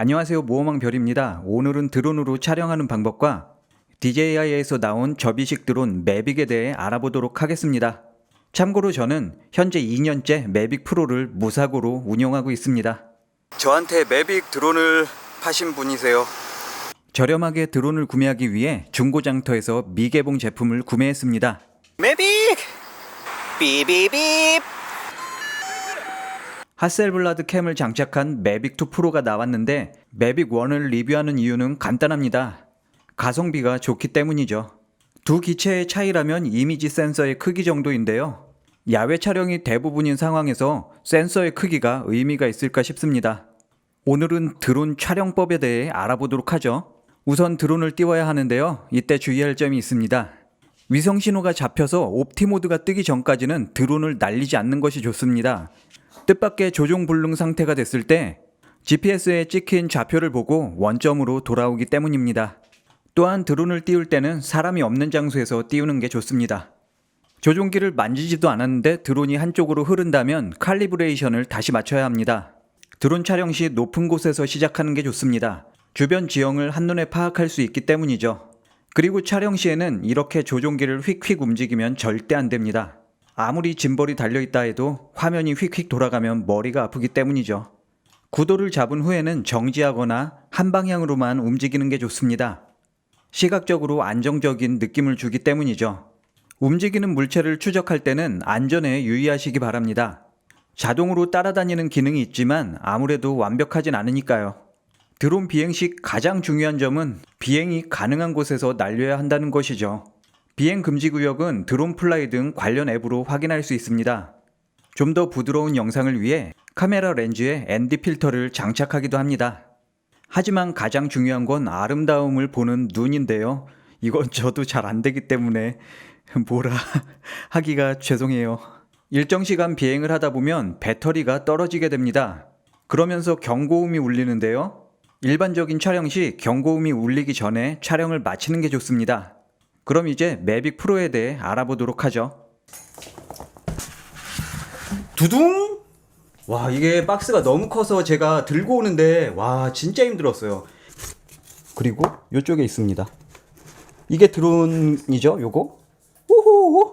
안녕하세요. 모험왕 별입니다. 오늘은 드론으로 촬영하는 방법과 DJI에서 나온 접이식 드론 매빅에 대해 알아보도록 하겠습니다. 참고로 저는 현재 2년째 매빅 프로를 무사고로 운영하고 있습니다. 저한테 매빅 드론을 파신 분이세요. 저렴하게 드론을 구매하기 위해 중고장터에서 미개봉 제품을 구매했습니다. 매빅 삐비빕 하셀블라드 캠을 장착한 매빅2 프로가 나왔는데 매빅1을 리뷰하는 이유는 간단합니다. 가성비가 좋기 때문이죠. 두 기체의 차이라면 이미지 센서의 크기 정도인데요. 야외 촬영이 대부분인 상황에서 센서의 크기가 의미가 있을까 싶습니다. 오늘은 드론 촬영법에 대해 알아보도록 하죠. 우선 드론을 띄워야 하는데요. 이때 주의할 점이 있습니다. 위성 신호가 잡혀서 옵티 모드가 뜨기 전까지는 드론을 날리지 않는 것이 좋습니다. 뜻밖의 조종 불능 상태가 됐을 때 GPS에 찍힌 좌표를 보고 원점으로 돌아오기 때문입니다. 또한 드론을 띄울 때는 사람이 없는 장소에서 띄우는 게 좋습니다. 조종기를 만지지도 않았는데 드론이 한쪽으로 흐른다면 칼리브레이션을 다시 맞춰야 합니다. 드론 촬영 시 높은 곳에서 시작하는 게 좋습니다. 주변 지형을 한눈에 파악할 수 있기 때문이죠. 그리고 촬영 시에는 이렇게 조종기를 휙휙 움직이면 절대 안 됩니다. 아무리 짐벌이 달려있다 해도 화면이 휙휙 돌아가면 머리가 아프기 때문이죠. 구도를 잡은 후에는 정지하거나 한 방향으로만 움직이는 게 좋습니다. 시각적으로 안정적인 느낌을 주기 때문이죠. 움직이는 물체를 추적할 때는 안전에 유의하시기 바랍니다. 자동으로 따라다니는 기능이 있지만 아무래도 완벽하진 않으니까요. 드론 비행 시 가장 중요한 점은 비행이 가능한 곳에서 날려야 한다는 것이죠. 비행 금지 구역은 드론 플라이 등 관련 앱으로 확인할 수 있습니다. 좀 더 부드러운 영상을 위해 카메라 렌즈에 ND 필터를 장착하기도 합니다. 하지만 가장 중요한 건 아름다움을 보는 눈인데요. 이건 저도 잘 안 되기 때문에 뭐라 하기가 죄송해요. 일정 시간 비행을 하다 보면 배터리가 떨어지게 됩니다. 그러면서 경고음이 울리는데요. 일반적인 촬영 시 경고음이 울리기 전에 촬영을 마치는 게 좋습니다. 그럼 이제 매빅 프로에 대해 알아보도록 하죠. 두둥! 와, 이게 박스가 너무 커서 제가 들고 오는데, 와, 진짜 힘들었어요. 그리고 이쪽에 있습니다. 이게 드론이죠, 요거? 오호호!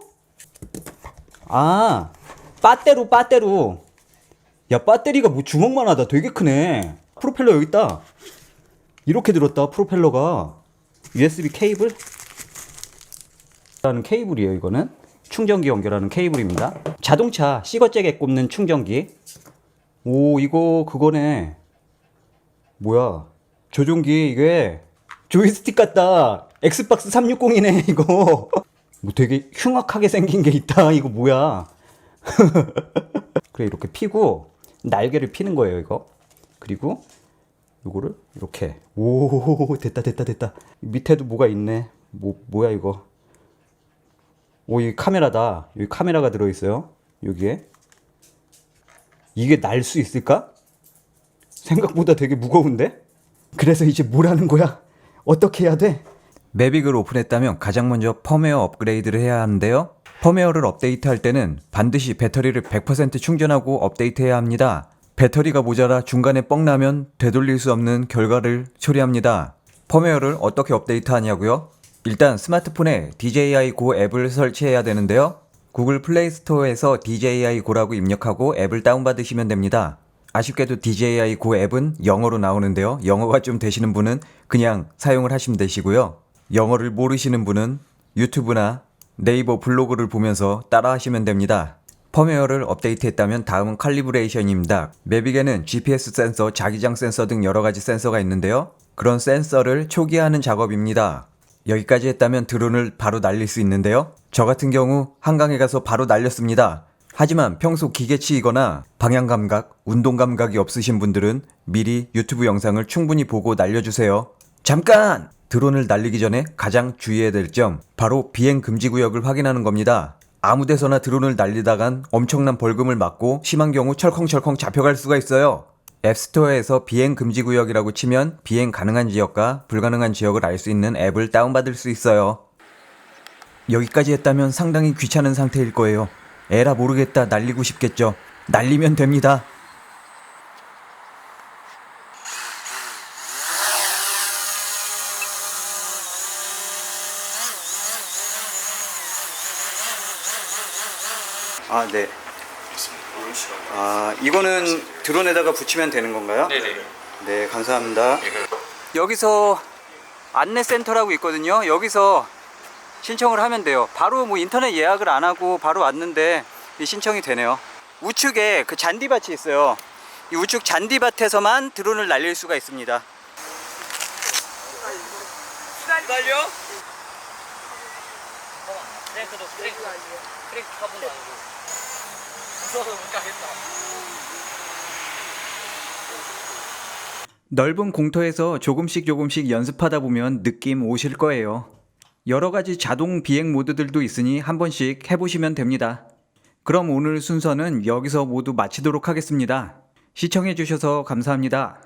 아, 빠떼루, 빠떼루. 야, 배터리가 뭐 주먹만 하다. 되게 크네. 프로펠러 여기 있다. 이렇게 들었다, 프로펠러가. USB 케이블? 라는 케이블이에요, 이거는. 충전기 연결하는 케이블입니다. 자동차 시거잭에 꼽는 충전기. 오, 이거 그거네. 뭐야. 조종기 이게 조이스틱 같다. 엑스박스 360이네, 이거. 뭐 되게 흉악하게 생긴 게 있다. 이거 뭐야. 그래, 이렇게 피고 날개를 피는 거예요, 이거. 그리고 요거를 이렇게. 오, 됐다, 됐다, 됐다. 밑에도 뭐가 있네. 뭐, 뭐야, 이거. 오, 이 카메라다. 여기 카메라가 들어있어요. 여기에. 이게 날 수 있을까? 생각보다 되게 무거운데? 그래서 이제 뭘 하는 거야? 어떻게 해야 돼? 매빅을 오픈했다면 가장 먼저 펌웨어 업그레이드를 해야 하는데요. 펌웨어를 업데이트할 때는 반드시 배터리를 100% 충전하고 업데이트해야 합니다. 배터리가 모자라 중간에 뻥 나면 되돌릴 수 없는 결과를 초래합니다. 펌웨어를 어떻게 업데이트하냐고요? 일단 스마트폰에 DJI Go 앱을 설치해야 되는데요. 구글 플레이 스토어에서 DJI Go라고 입력하고 앱을 다운받으시면 됩니다. 아쉽게도 DJI Go 앱은 영어로 나오는데요. 영어가 좀 되시는 분은 그냥 사용을 하시면 되시고요. 영어를 모르시는 분은 유튜브나 네이버 블로그를 보면서 따라 하시면 됩니다. 펌웨어를 업데이트했다면 다음은 칼리브레이션입니다. 매빅에는 GPS 센서, 자기장 센서 등 여러 가지 센서가 있는데요. 그런 센서를 초기화하는 작업입니다. 여기까지 했다면 드론을 바로 날릴 수 있는데요. 저 같은 경우 한강에 가서 바로 날렸습니다. 하지만 평소 기계치이거나 방향 감각, 운동 감각이 없으신 분들은 미리 유튜브 영상을 충분히 보고 날려주세요. 잠깐! 드론을 날리기 전에 가장 주의해야 될 점, 바로 비행 금지 구역을 확인하는 겁니다. 아무 데서나 드론을 날리다간 엄청난 벌금을 맞고 심한 경우 철컹철컹 잡혀갈 수가 있어요. 앱스토어에서 비행 금지 구역이라고 치면 비행 가능한 지역과 불가능한 지역을 알 수 있는 앱을 다운받을 수 있어요. 여기까지 했다면 상당히 귀찮은 상태일 거예요. 에라 모르겠다 날리고 싶겠죠. 날리면 됩니다. 아, 네. 아, 이거는 드론에다가 붙이면 되는 건가요? 네네. 네, 감사합니다. 예, 그- 여기서 안내센터라고 있거든요. 여기서 신청을 하면 돼요. 바로 뭐 인터넷 예약을 안 하고 바로 왔는데 이 신청이 되네요. 우측에 그 잔디밭이 있어요. 이 우측 잔디밭에서만 드론을 날릴 수가 있습니다. 기다려? 트랭크도 트랭크 트랭크 카본도 아니고 가겠다 넓은 공터에서 조금씩 조금씩 연습하다 보면 느낌 오실 거예요. 여러 가지 자동 비행 모드들도 있으니 한 번씩 해보시면 됩니다. 그럼 오늘 순서는 여기서 모두 마치도록 하겠습니다. 시청해주셔서 감사합니다.